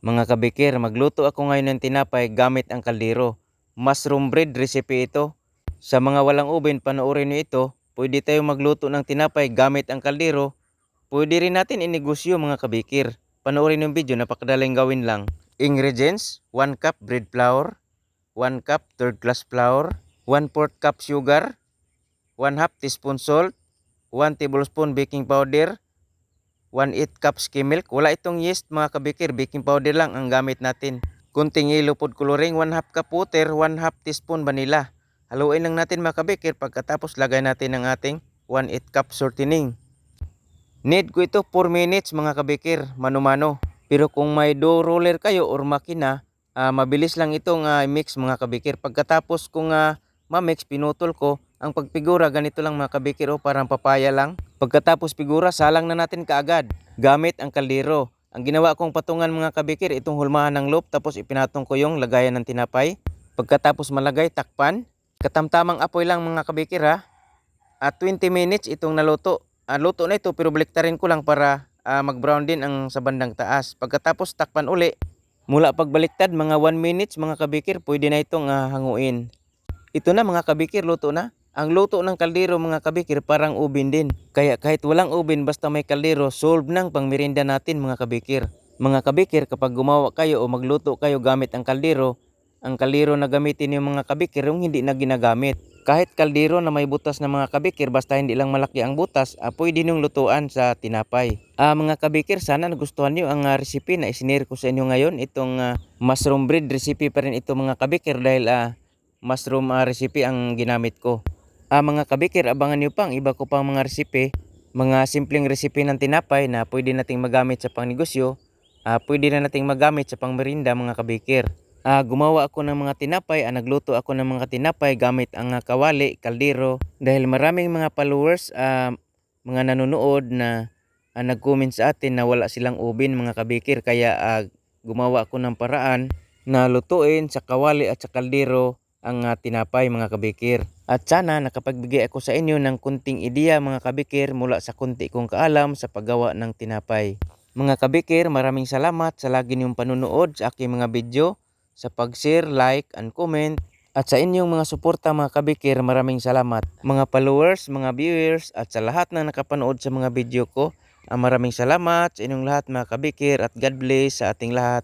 Mga kabikir, magluto ako ngayon ng tinapay gamit ang kaldero. Mushroom bread recipe ito. Sa mga walang oven, panoorin nyo ito. Pwede tayo magluto ng tinapay gamit ang kaldero. Pwede rin natin inegosyo mga kabikir. Panoorin yung video, napakadaling gawin lang. Ingredients, 1 cup bread flour, 1 cup third class flour, 1 4 cup sugar, 1 half teaspoon salt, 1 tablespoon baking powder, 1 8 cup skim milk. Wala itong yeast mga kabikir, baking powder lang ang gamit natin. Kunting yellow food coloring, 1 half cup water, 1 half teaspoon vanilla. Haluin lang natin mga kabikir pagkatapos lagay natin ang ating 1 8 cup shortening. Need ko ito 4 minutes mga kabikir, mano-mano. Pero kung may dough roller kayo or makina, ah, mabilis lang itong ah, mix mga kabikir. Pagkatapos kung uh, ma-mix, pinutol ko, ang pagpigura ganito lang mga kabikir o parang papaya lang. Pagkatapos pigura, salang na natin kaagad gamit ang kaldero. Ang ginawa kong patungan mga kabikir, itong hulmahan ng loop tapos ipinatong ko yung lagayan ng tinapay. Pagkatapos malagay, takpan. Katamtamang apoy lang mga kabikir ha. At 20 minutes itong naluto. Ah, luto na ito pero baliktarin ko lang para ah, mag-brown din ang sa bandang taas. Pagkatapos takpan uli. Mula pagbaliktad mga 1 minutes mga kabikir pwede na itong ah, hanguin. Ito na mga kabikir luto na. Ang luto ng kaldero mga kabikir parang ubin din. Kaya kahit walang ubin basta may kaldero solve ng pangmerinda natin mga kabikir. Mga kabikir kapag gumawa kayo o magluto kayo gamit ang kaldero, ang kaldero na gamitin yung mga kabikir yung hindi na ginagamit. Kahit kaldero na may butas na mga kabikir basta hindi lang malaki ang butas, ah, pwede nyung lutuan sa tinapay. Ah, mga kabikir, sana nagustuhan niyo ang ah, recipe na isinare ko sa inyo ngayon. Itong ah, mushroom bread recipe pa rin ito mga kabikir dahil ah, mushroom ah, recipe ang ginamit ko. Ah, mga kabikir, abangan niyo pang iba ko pang mga recipe, mga simpleng recipe ng tinapay na pwede nating magamit sa pangnegosyo, ah, pwede na nating magamit sa pangmerinda mga kabikir. Ah, gumawa ako ng mga tinapay, ah, nagluto ako ng mga tinapay gamit ang ah, kawali, kaldero. Dahil maraming mga followers, ah, mga nanonood na ah, nag-comment sa atin na wala silang ubin mga kabikir. Kaya ah, gumawa ako ng paraan na lutuin sa kawali at sa kaldero ang ah, tinapay mga kabikir. At sana nakapagbigay ako sa inyo ng kunting ideya mga kabikir mula sa kunti kong kaalam sa paggawa ng tinapay. Mga kabikir, maraming salamat sa lagi niyong panunood sa aking mga video, sa pag-share, like, and comment. At sa inyong mga suporta mga kabikir, maraming salamat. Mga followers, mga viewers, at sa lahat na nakapanood sa mga video ko, ah, maraming salamat sa inyong lahat mga kabikir at God bless sa ating lahat.